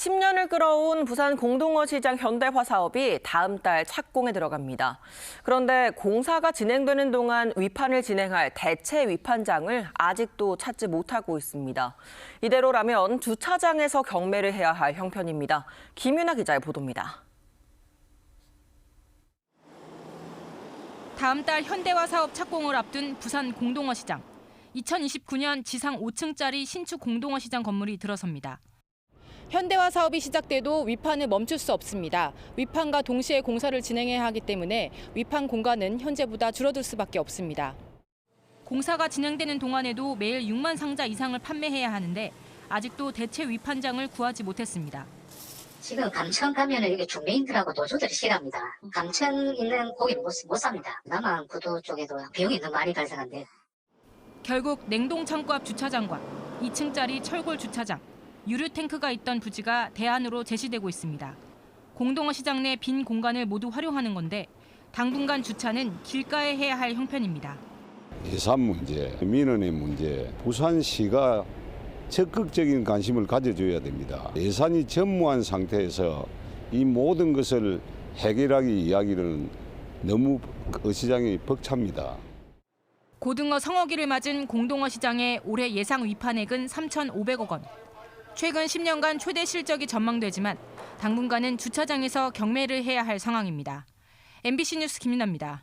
10년을 끌어온 부산 공동어 시장 현대화 사업이 다음 달 착공에 들어갑니다. 그런데 공사가 진행되는 동안 위판을 진행할 대체 위판장을 아직도 찾지 못하고 있습니다. 이대로라면 주차장에서 경매를 해야 할 형편입니다. 김윤아 기자의 보도입니다. 다음 달 현대화 사업 착공을 앞둔 부산 공동어 시장. 2029년 지상 5층짜리 신축 공동어 시장 건물이 들어섭니다. 현대화 사업이 시작돼도 위판을 멈출 수 없습니다. 위판과 동시에 공사를 진행해야 하기 때문에 위판 공간은 현재보다 줄어들 수밖에 없습니다. 공사가 진행되는 동안에도 매일 6만 상자 이상을 판매해야 하는데 아직도 대체 위판장을 구하지 못했습니다. 지금 감천 가면은 이게 중매인들하고 노조들이 싫어합니다. 감천 있는 고기는 못, 못 삽니다. 남한 구도 쪽에도 비용이 너무 많이 발생한데 결국 냉동 창고 앞 주차장과 2층짜리 철골 주차장, 유류 탱크가 있던 부지가 대안으로 제시되고 있습니다. 공동어 시장 내 빈 공간을 모두 활용하는 건데 당분간 주차는 길가에 해야 할 형편입니다. 예산 문제, 민원의 문제, 부산시가 적극적인 관심을 가져줘야 됩니다. 예산이 전무한 상태에서 이 모든 것을 해결하기 이야기는 너무 어시장이 벅찹니다. 고등어 성어기를 맞은 공동어 시장의 올해 예상 위판액은 3,500억 원. 최근 10년간 최대 실적이 전망되지만 당분간은 주차장에서 경매를 해야 할 상황입니다. MBC 뉴스 김윤아입니다.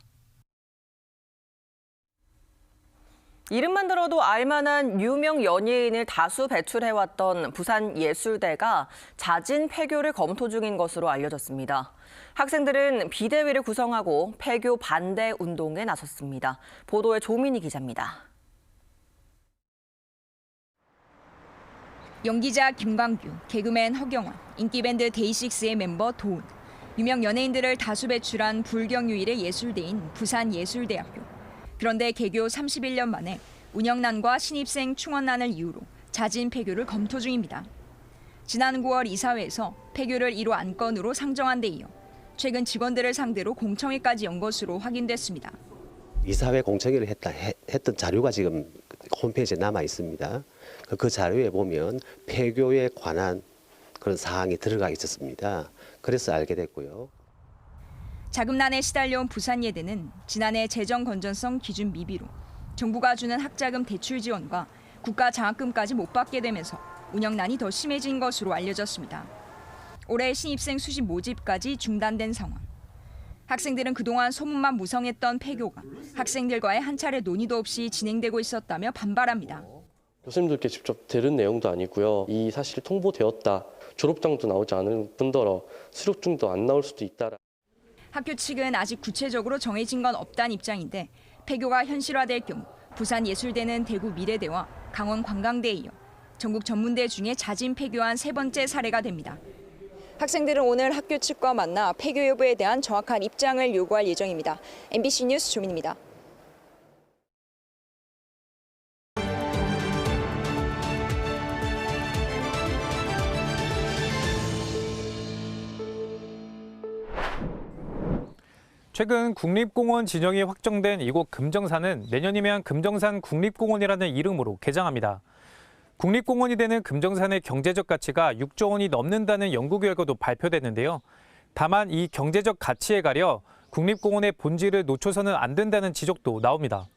이름만 들어도 알만한 유명 연예인을 다수 배출해왔던 부산예술대가 자진 폐교를 검토 중인 것으로 알려졌습니다. 학생들은 비대위를 구성하고 폐교 반대 운동에 나섰습니다. 보도에 조민희 기자입니다. 연기자 김광규, 개그맨 허경원, 인기밴드 데이식스의 멤버 도훈, 유명 연예인들을 다수 배출한 불경유일의 예술대인 부산예술대학교. 그런데 개교 31년 만에 운영난과 신입생 충원난을 이유로 자진 폐교를 검토 중입니다. 지난 9월 이사회에서 폐교를 1호 안건으로 상정한 데 이어 최근 직원들을 상대로 공청회까지 연 것으로 확인됐습니다. 이사회 공청회를 했다, 해- 했던 자료가 지금 홈페이지에 남아 있습니다. 그- 그 자료에 보면 폐교에 관한 그런 사항이 들어가 있었습니다. 그래서 알게 됐고요. 자금난에 시달려온 부산예대는 지난해 재정 건전성 기준 미비로 정부가 주는 학자금 대출 지원과 국가 장학금까지 못 받게 되면서 운영난이 더 심해진 것으로 알려졌습니다. 올해 신입생 수십 모집까지 중단된 상황. 학생들은 그동안 소문만 무성했던 폐교가 학생들과의 한 차례 논의도 없이 진행되고 있었다며 반발합니다. 교수님들께 직접 들은 내용도 아니고요. 이 사실이 통보되었다. 졸업장도 나오지 않은 분더러 수료증도 안 나올 수도 있다. 학교 측은 아직 구체적으로 정해진 건 없다는 입장인데 폐교가 현실화될 경우 부산예술대는 대구 미래대와 강원 관광대에 이어 전국 전문대 중에 자진 폐교한 세 번째 사례가 됩니다. 학생들은 오늘 학교 측과 만나 폐교 여부에 대한 정확한 입장을 요구할 예정입니다. MBC 뉴스 조민입니다. 최근 국립공원 지정이 확정된 이곳 금정산은 내년이면 금정산 국립공원이라는 이름으로 개장합니다. 국립공원이 되는 금정산의 경제적 가치가 6조 원이 넘는다는 연구 결과도 발표됐는데요. 다만 이 경제적 가치에 가려 국립공원의 본질을 놓쳐서는 안 된다는 지적도 나옵니다.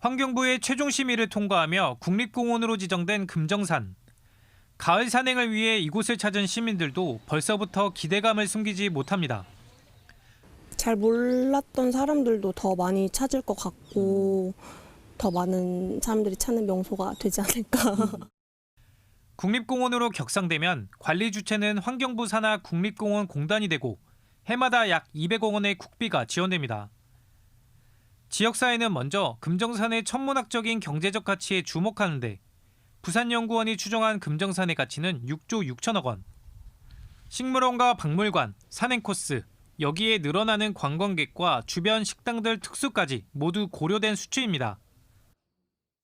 환경부의 최종 심의를 통과하며 국립공원으로 지정된 금정산. 가을 산행을 위해 이곳을 찾은 시민들도 벌써부터 기대감을 숨기지 못합니다. 잘 몰랐던 사람들도 더 많이 찾을 것 같고 더 많은 사람들이 찾는 명소가 되지 않을까. 국립공원으로 격상되면 관리 주체는 환경부 산하 국립공원 공단이 되고 해마다 약 200억 원의 국비가 지원됩니다. 지역사회는 먼저 금정산의 천문학적인 경제적 가치에 주목하는데 부산연구원이 추정한 금정산의 가치는 6조 6천억 원. 식물원과 박물관, 산행 코스, 여기에 늘어나는 관광객과 주변 식당들 특수까지 모두 고려된 수치입니다.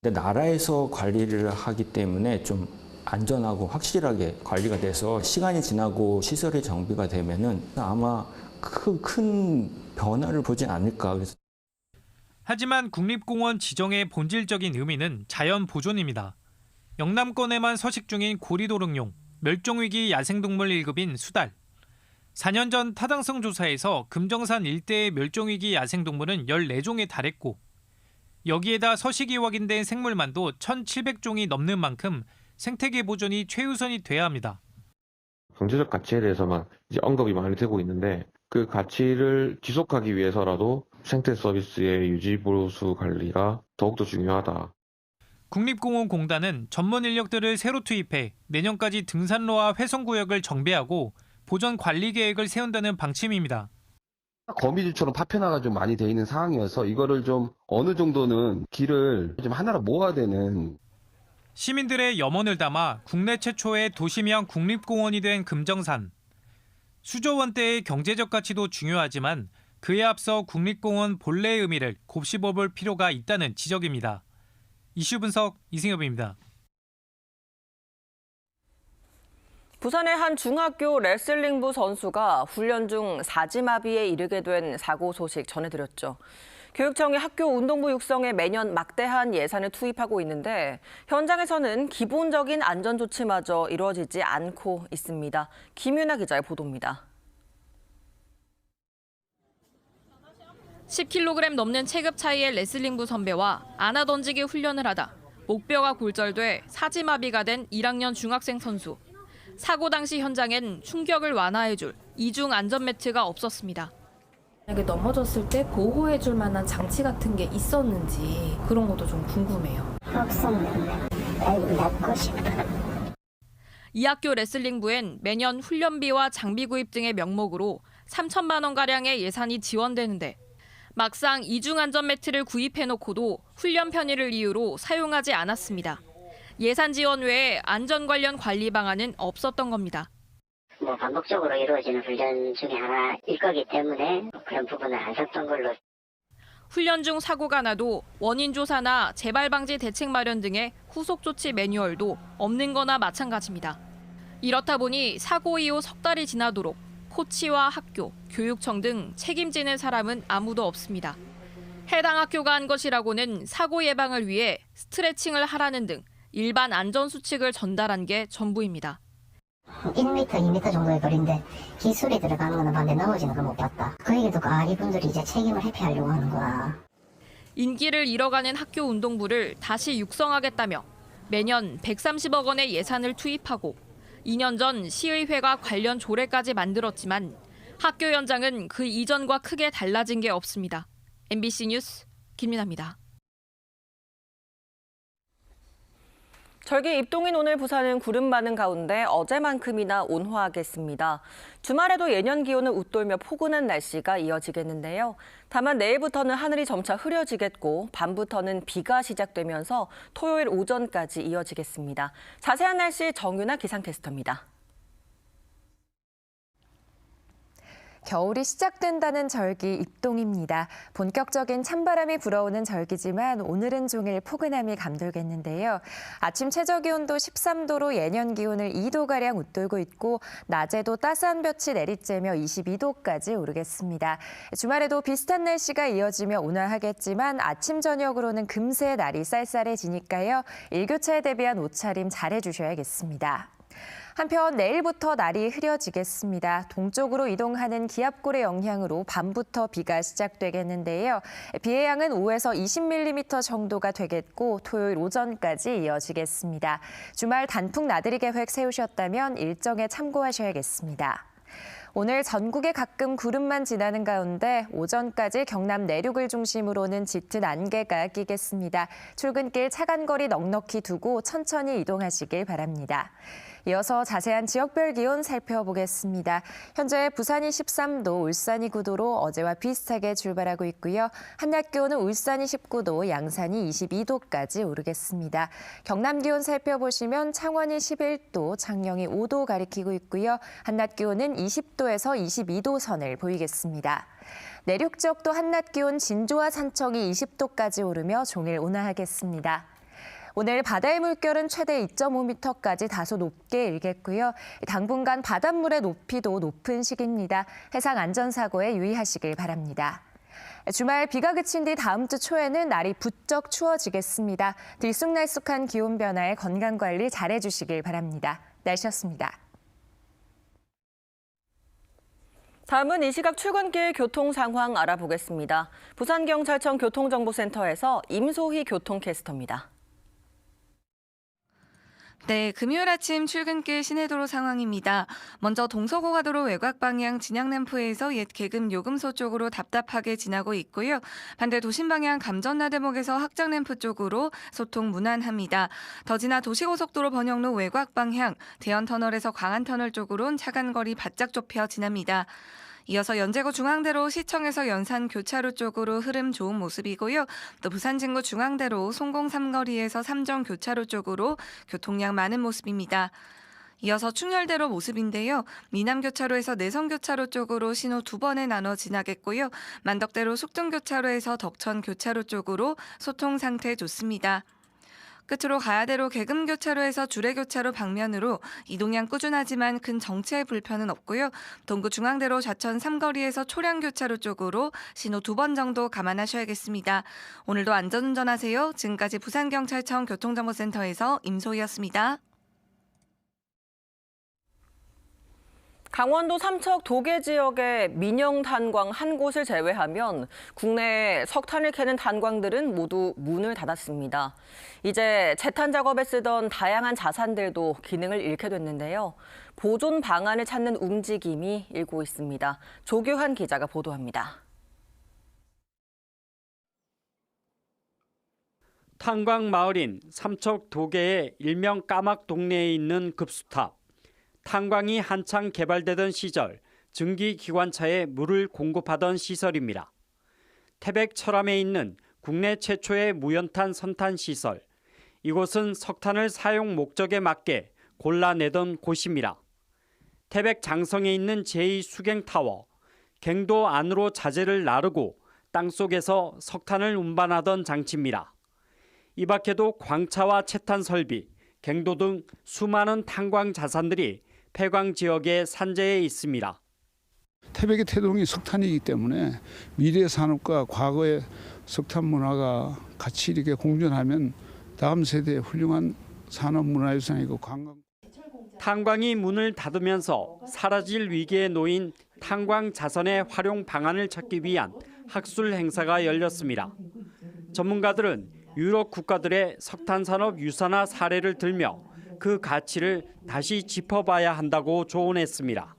근데 나라에서 관리를 하기 때문에 좀 안전하고 확실하게 관리가 돼서 시간이 지나고 시설이 정비가 되면은 아마 큰, 큰 변화를 보지 않을까. 그래서 하지만 국립공원 지정의 본질적인 의미는 자연 보존입니다. 영남권에만 서식 중인 고리도릉용, 멸종위기 야생동물 1급인 수달. 4년 전 타당성 조사에서 금정산 일대의 멸종위기 야생동물은 14종에 달했고 여기에다 서식이 확인된 생물만도 1,700종이 넘는 만큼 생태계 보존이 최우선이 돼야 합니다. 경제적 가치에 대해서만 이제 언급이 많이 되고 있는데 그 가치를 지속하기 위해서라도 생태 서비스의 유지 보수 관리가 더욱더 중요하다. 국립공원공단은 전문 인력들을 새로 투입해 내년까지 등산로와 훼손 구역을 정비하고 보전 관리 계획을 세운다는 방침입니다. 거미줄처럼 파편화가 좀 많이 돼 있는 상황이어서 이거를 좀 어느 정도는 길을 좀 하나로 모아야 되는 시민들의 염원을 담아 국내 최초의 도심형 국립공원이 된 금정산. 수조 원대의 경제적 가치도 중요하지만 그에 앞서 국립공원 본래의 의미를 곱씹어볼 필요가 있다는 지적입니다. 이슈 분석 이승엽입니다. 부산의 한 중학교 레슬링부 선수가 훈련 중 사지마비에 이르게 된 사고 소식 전해드렸죠. 교육청이 학교 운동부 육성에 매년 막대한 예산을 투입하고 있는데 현장에서는 기본적인 안전 조치마저 이루어지지 않고 있습니다. 김윤아 기자의 보도입니다. 10kg 넘는 체급 차이의 레슬링부 선배와 안아 던지기 훈련을 하다 목뼈가 골절돼 사지마비가 된 1학년 중학생 선수. 사고 당시 현장엔 충격을 완화해줄 이중 안전 매트가 없었습니다. 만약에 넘어졌을 때 보호해줄 만한 장치 같은 게 있었는지 그런 것도 좀 궁금해요. 이 학교 레슬링부엔 매년 훈련비와 장비 구입 등의 명목으로 3천만 원 가량의 예산이 지원되는데 막상 이중 안전 매트를 구입해 놓고도 훈련 편의를 이유로 사용하지 않았습니다. 예산 지원 외에 안전 관련 관리 방안은 없었던 겁니다. 뭐 반복적으로 이루어지는 훈련 중에 하나일 거기 때문에 그런 부분을 안 썼던 걸로 훈련 중 사고가 나도 원인 조사나 재발 방지 대책 마련 등의 후속 조치 매뉴얼도 없는 거나 마찬가지입니다. 이렇다 보니 사고 이후 석 달이 지나도록 코치와 학교, 교육청 등 책임지는 사람은 아무도 없습니다. 해당 학교가 한 것이라고는 사고 예방을 위해 스트레칭을 하라는 등 일반 안전 수칙을 전달한 게 전부입니다. 1m, 2m 정도의 거리인데 기술이 들어가는 거는 봤는데 넘어지는 걸 못 봤다. 그 얘기 듣고 아 이분들이 이제 책임을 회피하려고 하는구나. 인기를 잃어가는 학교 운동부를 다시 육성하겠다며 매년 130억 원의 예산을 투입하고 2년 전 시의회가 관련 조례까지 만들었지만 학교 현장은 그 이전과 크게 달라진 게 없습니다. MBC 뉴스 김민아입니다. 절기 입동인 오늘 부산은 구름 많은 가운데 어제만큼이나 온화하겠습니다. 주말에도 예년 기온을 웃돌며 포근한 날씨가 이어지겠는데요. 다만 내일부터는 하늘이 점차 흐려지겠고 밤부터는 비가 시작되면서 토요일 오전까지 이어지겠습니다. 자세한 날씨 정윤아 기상캐스터입니다. 겨울이 시작된다는 절기 입동입니다. 본격적인 찬바람이 불어오는 절기지만 오늘은 종일 포근함이 감돌겠는데요. 아침 최저 기온도 13도로 예년 기온을 2도가량 웃돌고 있고 낮에도 따스한 볕이 내리쬐며 22도까지 오르겠습니다. 주말에도 비슷한 날씨가 이어지며 온화하겠지만 아침 저녁으로는 금세 날이 쌀쌀해지니까요. 일교차에 대비한 옷차림 잘해주셔야겠습니다. 한편 내일부터 날이 흐려지겠습니다. 동쪽으로 이동하는 기압골의 영향으로 밤부터 비가 시작되겠는데요. 비의 양은 5에서 20mm 정도가 되겠고 토요일 오전까지 이어지겠습니다. 주말 단풍 나들이 계획 세우셨다면 일정에 참고하셔야겠습니다. 오늘 전국에 가끔 구름만 지나는 가운데 오전까지 경남 내륙을 중심으로는 짙은 안개가 끼겠습니다. 출근길 차간 거리 넉넉히 두고 천천히 이동하시길 바랍니다. 이어서 자세한 지역별 기온 살펴보겠습니다. 현재 부산이 13도, 울산이 9도로 어제와 비슷하게 출발하고 있고요. 한낮 기온은 울산이 19도, 양산이 22도까지 오르겠습니다. 경남 기온 살펴보시면 창원이 11도, 창녕이 5도 가리키고 있고요. 한낮 기온은 20도에서 22도 선을 보이겠습니다. 내륙 지역도 한낮 기온 진주와 산청이 20도까지 오르며 종일 온화하겠습니다. 오늘 바다의 물결은 최대 2.5m까지 다소 높게 일겠고요. 당분간 바닷물의 높이도 높은 시기입니다. 해상 안전사고에 유의하시길 바랍니다. 주말 비가 그친 뒤 다음 주 초에는 날이 부쩍 추워지겠습니다. 들쑥날쑥한 기온 변화에 건강 관리 잘해주시길 바랍니다. 날씨였습니다. 다음은 이 시각 출근길 교통 상황 알아보겠습니다. 부산경찰청 교통정보센터에서 임소희 교통캐스터입니다. 네, 금요일 아침 출근길 시내도로 상황입니다. 먼저 동서고가도로 외곽 방향 진양램프에서 옛 계금 요금소 쪽으로 답답하게 지나고 있고요. 반대 도심 방향 감전나들목에서 학장램프 쪽으로 소통 무난합니다. 더 지나 도시고속도로 번영로 외곽 방향 대연터널에서 광안터널 쪽으론 차간거리 바짝 좁혀 지납니다. 이어서 연제구 중앙대로 시청에서 연산 교차로 쪽으로 흐름 좋은 모습이고요. 또 부산 진구 중앙대로 송공 삼거리에서 삼정 교차로 쪽으로 교통량 많은 모습입니다. 이어서 충렬대로 모습인데요. 미남교차로에서 내성교차로 쪽으로 신호 두 번에 나눠 지나겠고요. 만덕대로 숙등교차로에서 덕천교차로 쪽으로 소통 상태 좋습니다. 끝으로 가야대로 계금교차로에서 주례교차로 방면으로 이동량 꾸준하지만 큰 정체의 불편은 없고요. 동구 중앙대로 좌천 삼거리에서 초량교차로 쪽으로 신호 두 번 정도 감안하셔야겠습니다. 오늘도 안전운전하세요. 지금까지 부산경찰청 교통정보센터에서 임소희였습니다. 강원도 삼척 도계 지역의 민영 탄광 한 곳을 제외하면 국내 석탄을 캐는 탄광들은 모두 문을 닫았습니다. 이제 재탄 작업에 쓰던 다양한 자산들도 기능을 잃게 됐는데요. 보존 방안을 찾는 움직임이 일고 있습니다. 조규환 기자가 보도합니다. 탄광 마을인 삼척 도계의 일명 까막 동네에 있는 급수탑. 탄광이 한창 개발되던 시절 증기 기관차에 물을 공급하던 시설입니다. 태백 철암에 있는 국내 최초의 무연탄 선탄 시설. 이곳은 석탄을 사용 목적에 맞게 골라내던 곳입니다. 태백 장성에 있는 제2 수갱 타워. 갱도 안으로 자재를 나르고 땅속에서 석탄을 운반하던 장치입니다. 이 밖에도 광차와 채탄 설비, 갱도 등 수많은 탄광 자산들이 폐광 지역의 산재에 있습니다. 태백의 태동이 석탄이기 때문에 미래 산업과 과거의 석탄 문화가 같이 이렇게 공존하면 다음 세대의 훌륭한 산업 문화유산이고 관광 탄광이 문을 닫으면서 사라질 위기에 놓인 탄광 자선의 활용 방안을 찾기 위한 학술 행사가 열렸습니다. 전문가들은 유럽 국가들의 석탄 산업 유산화 사례를 들며 그 가치를 다시 짚어봐야 한다고 조언했습니다.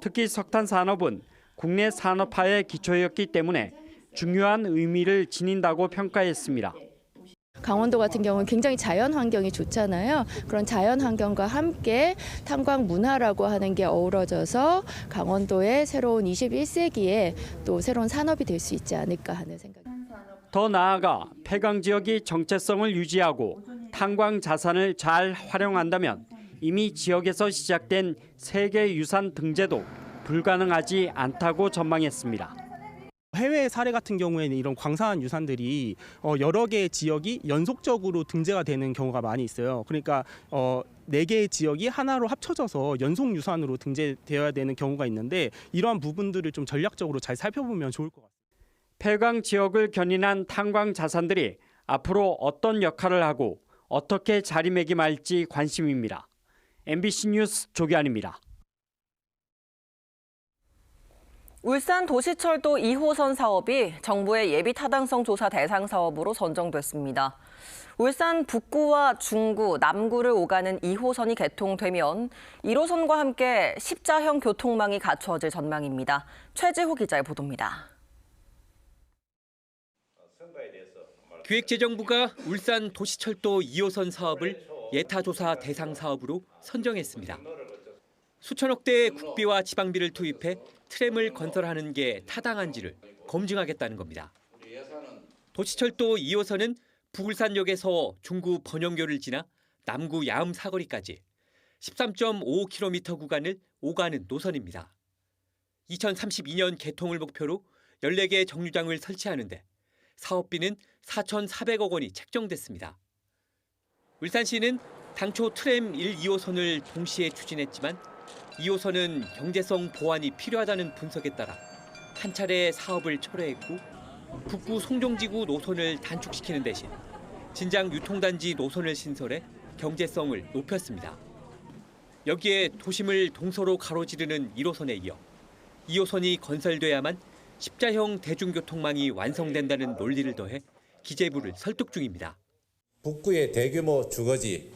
특히 석탄 산업은 국내 산업화의 기초였기 때문에 중요한 의미를 지닌다고 평가했습니다. 강원도 같은 경우는 굉장히 자연 환경이 좋잖아요. 그런 자연 환경과 함께 탄광 문화라고 하는 게 어우러져서 강원도의 새로운 21세기에 또 새로운 산업이 될 수 있지 않을까 하는 생각입니다. 더 나아가 폐광 지역이 정체성을 유지하고 탄광 자산을 잘 활용한다면 이미 지역에서 시작된 세계 유산 등재도 불가능하지 않다고 전망했습니다. 해외 사례 같은 경우에는 이런 광산한 유산들이 어, 여러 개의 지역이 연속적으로 등재가 되는 경우가 많이 있어요. 그러니까 어, 네 개의 지역이 하나로 합쳐져서 연속 유산으로 등재되어야 되는 경우가 있는데 이러한 부분들을 좀 전략적으로 잘 살펴보면 좋을 것 같습니다. 폐광 지역을 견인한 탄광 자산들이 앞으로 어떤 역할을 하고 어떻게 자리매김할지 관심입니다. MBC 뉴스 조기환입니다. 울산 도시철도 2호선 사업이 정부의 예비 타당성 조사 대상 사업으로 선정됐습니다. 울산 북구와 중구, 남구를 오가는 2호선이 개통되면 1호선과 함께 십자형 교통망이 갖추어질 전망입니다. 최지호 기자의 보도입니다. 기획재정부가 울산 도시철도 2호선 사업을 예타조사 대상 사업으로 선정했습니다. 수천억 대의 국비와 지방비를 투입해 트램을 건설하는 게 타당한지를 검증하겠다는 겁니다. 도시철도 2호선은 부울산역에서 중구 번영교를 지나 남구 야음 사거리까지 13.5km 구간을 오가는 노선입니다. 2032년 개통을 목표로 14개 정류장을 설치하는데 사업비는 4,400억 원이 책정됐습니다. 울산시는 당초 트램 1, 2호선을 동시에 추진했지만 2호선은 경제성 보완이 필요하다는 분석에 따라 한 차례 사업을 철회했고 북부 송정지구 노선을 단축시키는 대신 진장 유통단지 노선을 신설해 경제성을 높였습니다. 여기에 도심을 동서로 가로지르는 1호선에 이어 2호선이 건설돼야만 십자형 대중교통망이 완성된다는 논리를 더해 기재부를 설득 중입니다. 북구의 대규모 주거지,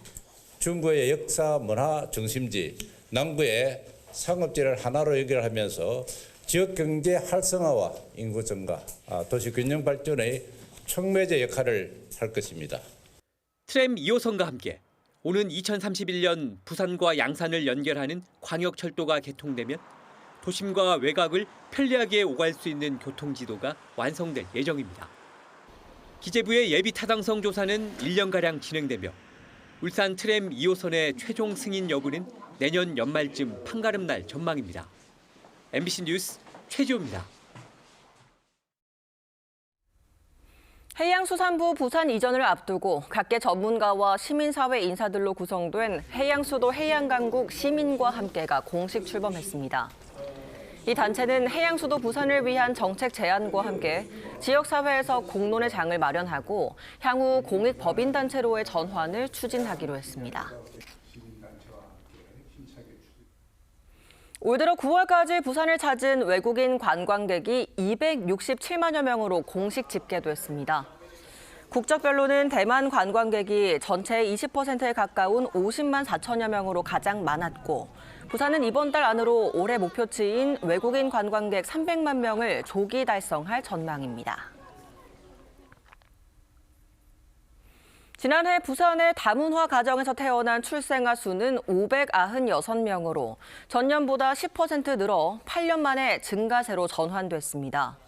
중구의 역사 문화 중심지, 남구의 상업지를 하나로 연결하면서 지역 경제 활성화와 인구 증가, 아, 도시 균형 발전의 촉매제 역할을 할 것입니다. 트램 2호선과 함께 오는 2031년 부산과 양산을 연결하는 광역철도가 개통되면 도심과 외곽을 편리하게 오갈 수 있는 교통지도가 완성될 예정입니다. 기재부의 예비 타당성 조사는 1년가량 진행되며 울산 트램 2호선의 최종 승인 여부는 내년 연말쯤 판가름 날 전망입니다. MBC 뉴스 최지호입니다. 해양수산부 부산 이전을 앞두고 각계 전문가와 시민사회 인사들로 구성된 해양수도 해양강국 시민과 함께가 공식 출범했습니다. 이 단체는 해양수도 부산을 위한 정책 제안과 함께 지역사회에서 공론의 장을 마련하고 향후 공익 법인단체로의 전환을 추진하기로 했습니다. 올 들어 9월까지 부산을 찾은 외국인 관광객이 267만여 명으로 공식 집계됐습니다. 국적별로는 대만 관광객이 전체의 20%에 가까운 50만 4천여 명으로 가장 많았고 부산은 이번 달 안으로 올해 목표치인 외국인 관광객 300만 명을 조기 달성할 전망입니다. 지난해 부산의 다문화 가정에서 태어난 출생아 수는 596명으로 전년보다 10% 늘어 8년 만에 증가세로 전환됐습니다.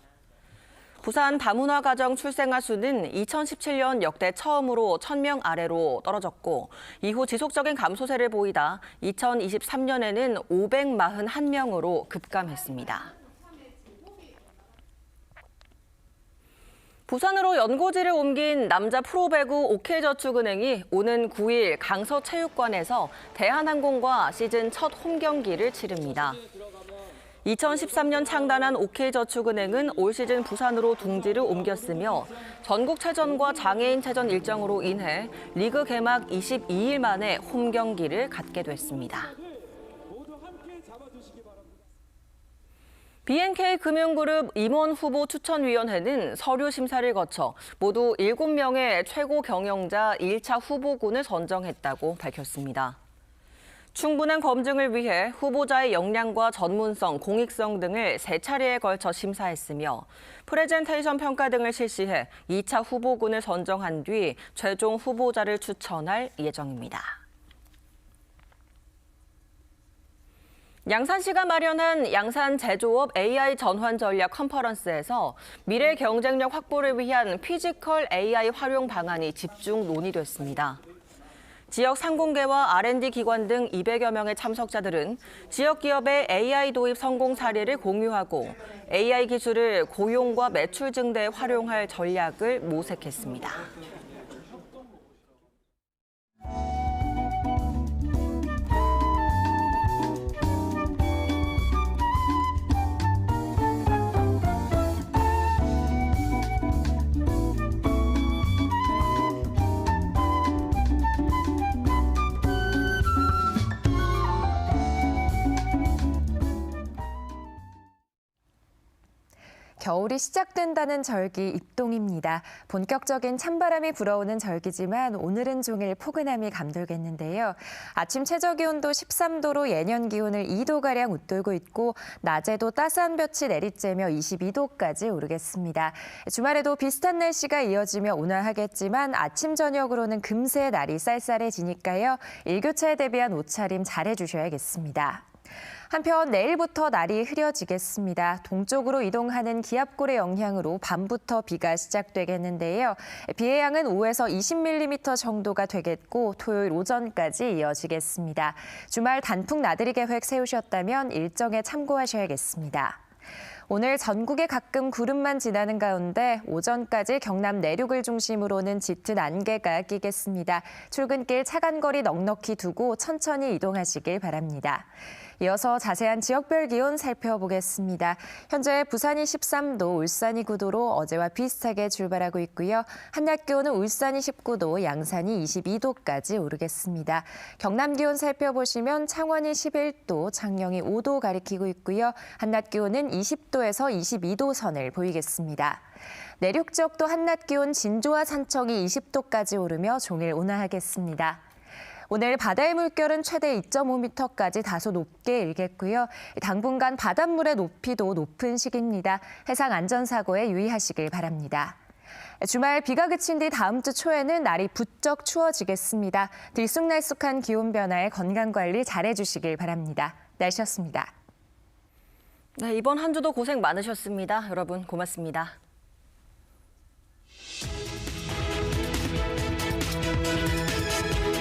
부산 다문화 가정 출생아 수는 2017년 역대 처음으로 1000명 아래로 떨어졌고 이후 지속적인 감소세를 보이다 2023년에는 541명으로 급감했습니다. 부산으로 연고지를 옮긴 남자 프로배구 OK저축은행이 오는 9일 강서체육관에서 대한항공과 시즌 첫 홈경기를 치릅니다. 2013년 창단한 OK저축은행은 올 시즌 부산으로 둥지를 옮겼으며 전국체전과 장애인체전 일정으로 인해 리그 개막 22일 만에 홈 경기를 갖게 됐습니다. BNK 금융그룹 임원 후보 추천위원회는 서류 심사를 거쳐 모두 7명의 최고 경영자 1차 후보군을 선정했다고 밝혔습니다. 충분한 검증을 위해 후보자의 역량과 전문성, 공익성 등을 세 차례에 걸쳐 심사했으며 프레젠테이션 평가 등을 실시해 2차 후보군을 선정한 뒤 최종 후보자를 추천할 예정입니다. 양산시가 마련한 양산 제조업 AI 전환 전략 컨퍼런스에서 미래 경쟁력 확보를 위한 피지컬 AI 활용 방안이 집중 논의됐습니다. 지역 상공계와 R&D 기관 등 200여 명의 참석자들은 지역 기업의 AI 도입 성공 사례를 공유하고 AI 기술을 고용과 매출 증대에 활용할 전략을 모색했습니다. 겨울이 시작된다는 절기 입동입니다. 본격적인 찬바람이 불어오는 절기지만 오늘은 종일 포근함이 감돌겠는데요. 아침 최저 기온도 13도로 예년 기온을 2도가량 웃돌고 있고 낮에도 따스한 볕이 내리쬐며 22도까지 오르겠습니다. 주말에도 비슷한 날씨가 이어지며 온화하겠지만 아침 저녁으로는 금세 날이 쌀쌀해지니까요. 일교차에 대비한 옷차림 잘해주셔야겠습니다. 한편 내일부터 날이 흐려지겠습니다. 동쪽으로 이동하는 기압골의 영향으로 밤부터 비가 시작되겠는데요. 비의 양은 5에서 20mm 정도가 되겠고 토요일 오전까지 이어지겠습니다. 주말 단풍 나들이 계획 세우셨다면 일정에 참고하셔야겠습니다. 오늘 전국에 가끔 구름만 지나는 가운데 오전까지 경남 내륙을 중심으로는 짙은 안개가 끼겠습니다. 출근길 차간 거리 넉넉히 두고 천천히 이동하시길 바랍니다. 이어서 자세한 지역별 기온 살펴보겠습니다. 현재 부산이 13도, 울산이 9도로 어제와 비슷하게 출발하고 있고요. 한낮 기온은 울산이 19도, 양산이 22도까지 오르겠습니다. 경남 기온 살펴보시면 창원이 11도, 창녕이 5도 가리키고 있고요. 한낮 기온은 20도에서 22도 선을 보이겠습니다. 내륙 지역도 한낮 기온 진주와 산청이 20도까지 오르며 종일 온화하겠습니다. 오늘 바다의 물결은 최대 2.5m까지 다소 높게 일겠고요. 당분간 바닷물의 높이도 높은 시기입니다. 해상 안전사고에 유의하시길 바랍니다. 주말 비가 그친 뒤 다음 주 초에는 날이 부쩍 추워지겠습니다. 들쑥날쑥한 기온 변화에 건강관리 잘해주시길 바랍니다. 날씨였습니다. 네, 이번 한 주도 고생 많으셨습니다. 여러분 고맙습니다.